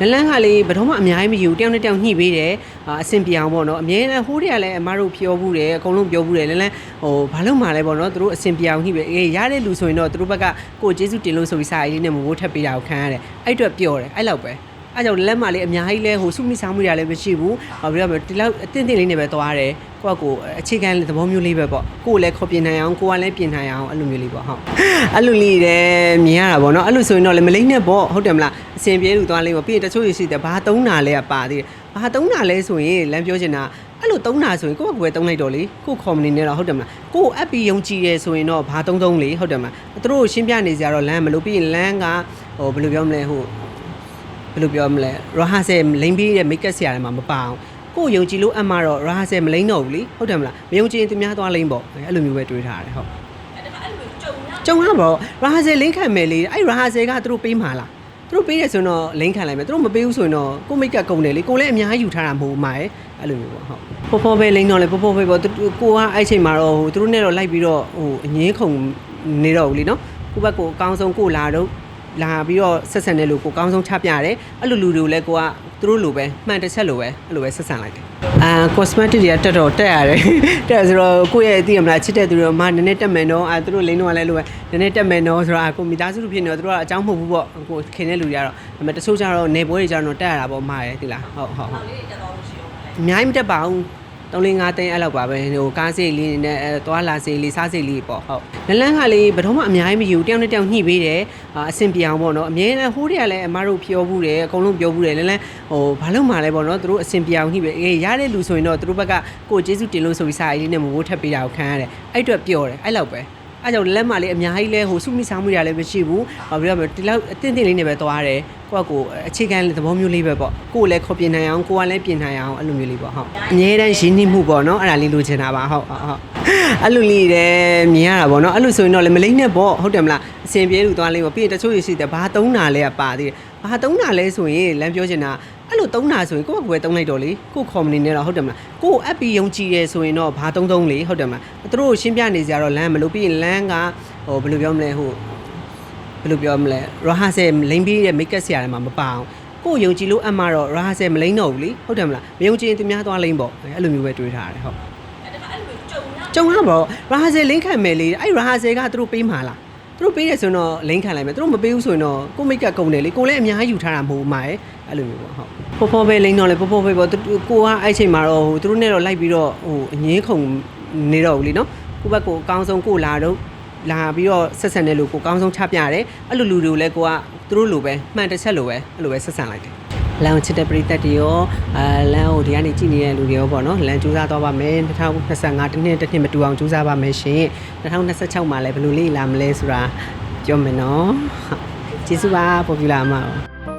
လန်းလန်းကလေးဘယ်တော့မှအများကြီးမယူတယောက်နဲ့တယောက်ညှိပေးတယ်အာအဆင်ပြေအောင်ပေါ့နော်အမြဲတမ်းဟိုးတွေကလည်းအမားတို့ပြောဘူးတယ်အကုန်လုံးပြောဘူးတယ်လန်းလန်းဟိုဘာလို့မှလဲပေါ့နော်သူတို့အဆင်ပြေအောင်ညှိပေးအေးရတဲ့လူဆိုရင်တော့သူတို့ဘက်ကကိုယ်ကျေးဇူးတင်လို့ဆိုပြီးစာရေးလေးနဲ့မမိုးထပ်ပေးတာကိုခံရတယ်အဲ့အတွက်ပြောတယ်အဲ့လောက်ပဲ အဲ့ကြောင့်လက်မလေးအများကြီးလဲဟိုစုမိစားမှုတွေလည်းမရှိဘူးဟောပြီးတော့ဒီလောက်အတင်းတင်းလေးနဲ့ပဲသွားတယ်ကိုကကိုအခြေခံသဘောမျိုးလေးပဲပေါ့ကိုယ်လည်းခေါ်ပြင်နိုင်အောင်ကိုကလည်းပြင်နိုင်အောင်အဲ့လိုမျိုးလေးပေါ့ဟုတ်အဲ့လိုလေးတယ်မြင်ရတာပေါ့နော်အဲ့လိုဆိုရင်တော့လည်းမလိမ့်နဲ့ပေါ့ဟုတ်တယ်မလားအစင်ပြေလူသွားလေးပေါ့ပြီးရင်တချို့ရရှိတယ်ဘာသုံးတာလဲကပါသေးတယ်ဘာသုံးတာလဲဆိုရင်လမ်းပြောချင်တာအဲ့လိုသုံးတာဆိုရင်ကိုယ့်ဘက်ကိုယ်ပဲသုံးလိုက်တော့လေကိုယ့် company နဲ့တော့ဟုတ်တယ်မလားကိုယ့်အပ်ပြီးယုံကြည်တယ်ဆိုရင်တော့ဘာသုံးသုံးလေဟုတ်တယ်မလားသူတို့ကိုရှင်းပြနေကြတော့လမ်းမလို့ပြီးရင်လမ်းကဟိုဘယ်လိုပြောမလဲဟို ဘယ်လိုပြောမလဲရဟာဆယ်လိမ့်ပြီးတဲ့မိတ်ကပ်ဆရာတွေမှာမပါအောင်ကိုယ်ယုံကြည်လို့အမှတော့ရဟာဆယ်မလိမ့်တော့ဘူးလीဟုတ်တယ်မလားမယုံကြည်ရင်သူများသွားလိမ့်ပေါ့အဲ့လိုမျိုးပဲတွေးထားတယ်ဟုတ်အဲ့ဒါအဲ့လိုကြုံရကျုံရပါတော့ရဟာဆယ်လိမ့်ခံမယ်လေအဲ့ရဟာဆယ်ကသူတို့ပေးမှာလားသူတို့ပေးတယ်ဆိုရင်တော့လိမ့်ခံလိုက်မယ်သူတို့မပေးဘူးဆိုရင်တော့ကိုမိတ်ကပ်ကုန်တယ်လေကိုလည်းအများကြီးယူထားတာမဟုတ်မှာရဲ့အဲ့လိုမျိုးပေါ့ဟုတ်ပေါ်ပေါ်ပဲလိမ့်တော့လေပေါ်ပေါ်ပဲပေါ့သူကိုကအဲ့ချိန်မှာတော့ဟိုသူတို့နဲ့တော့လိုက်ပြီးတော့ဟိုအငင်းခုန်နေတော့ဘူးလीနော်ကိုဘက်ကိုအကောင်းဆုံးကိုလာတော့ လာပြီးတော့ဆက်ဆံတဲ့လူကိုအကောင်းဆုံးချပြတယ်အဲ့လိုလူတွေကိုလည်းကိုကသူတို့လိုပဲမှန်တစ်ချက်လိုပဲအဲ့လိုပဲဆက်ဆံလိုက်တယ်အာ cosmetic တွေကတက်တော့တက်ရတယ်တက်ဆိုတော့ကိုယ့်ရဲ့သိရမလားချစ်တဲ့သူတွေမှနည်းနည်းတက်မယ်နော်အာသူတို့လိမ့်တော့လည်းလိုပဲနည်းနည်းတက်မယ်နော်ဆိုတော့ကိုမိသားစုလူဖြစ်နေတော့သူတို့ကအကြောင်းမဟုတ်ဘူးပေါ့ကိုခင်တဲ့လူတွေကတော့ဒါပေမဲ့တချို့ကျတော့နေပွဲတွေကျတော့တက်ရတာပေါ့မှားတယ်ဒီလားဟုတ်ဟုတ်ဟုတ်လေးတက်တော့ရှိအောင်လေအများကြီးမတက်ပါဘူး 3 4 5သိန်းအဲ့လောက်ပါပဲဟိုကားစိတ်လေးနဲ့အဲသွားလာစိတ်လေးစားစိတ်လေးပေါ့ဟုတ်လန်းလန်းကလေးဘယ်တော့မှအများကြီးမယူတယောက်နဲ့တယောက်ညှိပေးတယ်အာအဆင်ပြေအောင်ပေါ့နော်အမြဲတမ်းဟိုးတွေကလည်းအမားတို့ပြောဘူးတယ်အကုန်လုံးပြောဘူးတယ်လန်းလန်းဟိုဘာလို့မှလဲပေါ့နော်သူတို့အဆင်ပြေအောင်ညှိပေးအေးရတဲ့လူဆိုရင်တော့သူတို့ဘက်ကကိုယ်ကျေးဇူးတင်လို့ဆိုပြီးစာရေးလေးနဲ့မမိုးထပ်ပေးတာကိုခံရတယ်အဲ့အတွက်ပြောတယ်အဲ့လောက်ပဲ အဲ့ကြောင့်လက်မလေးအများကြီးလဲဟိုစုမိစားမှုတွေလည်းမရှိဘူးဟောပြီးတော့ဒီလောက်အတင်းတင်းလေးနဲ့ပဲသွားတယ်ကိုကကိုအခြေခံသဘောမျိုးလေးပဲပေါ့ကိုယ်လည်းခေါ်ပြင်နိုင်အောင်ကိုကလည်းပြင်နိုင်အောင်အဲ့လိုမျိုးလေးပေါ့ဟုတ်အငြင်းတန်းရင်းနှီးမှုပေါ့နော်အဲ့ဒါလေးလိုချင်တာပါဟုတ်ဟုတ်ဟုတ်အဲ့လိုလေးတယ်မြင်ရတာပေါ့နော်အဲ့လိုဆိုရင်တော့လည်းမလိမ့်နဲ့ပေါ့ဟုတ်တယ်မလားအစင်ပြေလူသွားလေးပေါ့ပြီးရင်တချို့ရရှိတယ်ဘာသုံးတာလဲကပါသေးတယ်ဘာသုံးတာလဲဆိုရင်လမ်းပြောချင်တာ အဲ့လိုသုံးတာဆိုရင်ကိုယ့်ဘက်ကိုယ်ပဲသုံးလိုက်တော့လေကိုယ့် company နဲ့တော့ဟုတ်တယ်မလားကိုယ်အပ်ပြီးယုံကြည်တယ်ဆိုရင်တော့ဘာသုံးသုံးလေဟုတ်တယ်မလားသူတို့ကိုရှင်းပြနေကြတော့လမ်းမလို့ပြီးရင်လမ်းကဟိုဘယ်လိုပြောမလဲဟိုဘယ်လိုပြောမလဲရဟာဆယ်လိမ့်ပြီးတဲ့မိတ်ကပ်ဆရာတွေမှာမပါအောင်ကိုယ်ယုံကြည်လို့အမှတော့ရဟာဆယ်မလိမ့်တော့ဘူးလीဟုတ်တယ်မလားမယုံကြည်ရင်သူများသွားလိမ့်ပေါ့အဲ့လိုမျိုးပဲတွေးထားတယ်ဟုတ်အဲ့ဒါအဲ့လိုကြုံရကျုံရပါတော့ရဟာဆယ်လိမ့်ခံမယ်လေအဲ့ရဟာဆယ်ကသူတို့ပေးမှာလား သူတို့ပေးတယ်ဆိုရင်တော့လိမ့်ခံလိုက်မယ်သူတို့မပေးဘူးဆိုရင်တော့ကိုမိတ်ကပ်ကုန်တယ်လေကိုလည်းအများကြီးယူထားတာမဟုတ်မှာရဲ့အဲ့လိုမျိုးပေါ့ဟုတ်ပေါ်ပေါ်ပဲလိမ့်တော့လေပေါ်ပေါ်ပဲပေါ့သူကိုကအဲ့ချိန်မှာတော့ဟိုသူတို့နဲ့တော့လိုက်ပြီးတော့ဟိုအငင်းခုန်နေတော့ဘူးလीနော်ကိုဘက်ကိုအကောင်းဆုံးကိုလာတော့လာပြီးတော့ဆက်ဆံတဲ့လူကိုအကောင်းဆုံးချပြတယ်အဲ့လိုလူတွေကိုလည်းကိုကသူတို့လိုပဲမှန်တစ်ချက်လိုပဲအဲ့လိုပဲဆက်ဆံလိုက်တယ် လမ်းကိုချစ်တဲ့ပရိသတ်တွေရောအာလမ်းကိုဒီကနေကြည့်နေတဲ့လူတွေရောပေါ့နော်လမ်းကြိုးစားသွားပါမယ်2025တစ်နှစ်တစ်နှစ်မတူအောင်ကြိုးစားပါမယ်ရှင်2026မှာလည်းဘယ်လိုလေးလာမလဲဆိုတာပြောမယ်နော်ဟုတ်ကျေးဇူးပါပေါ်ပြလာမှာပါ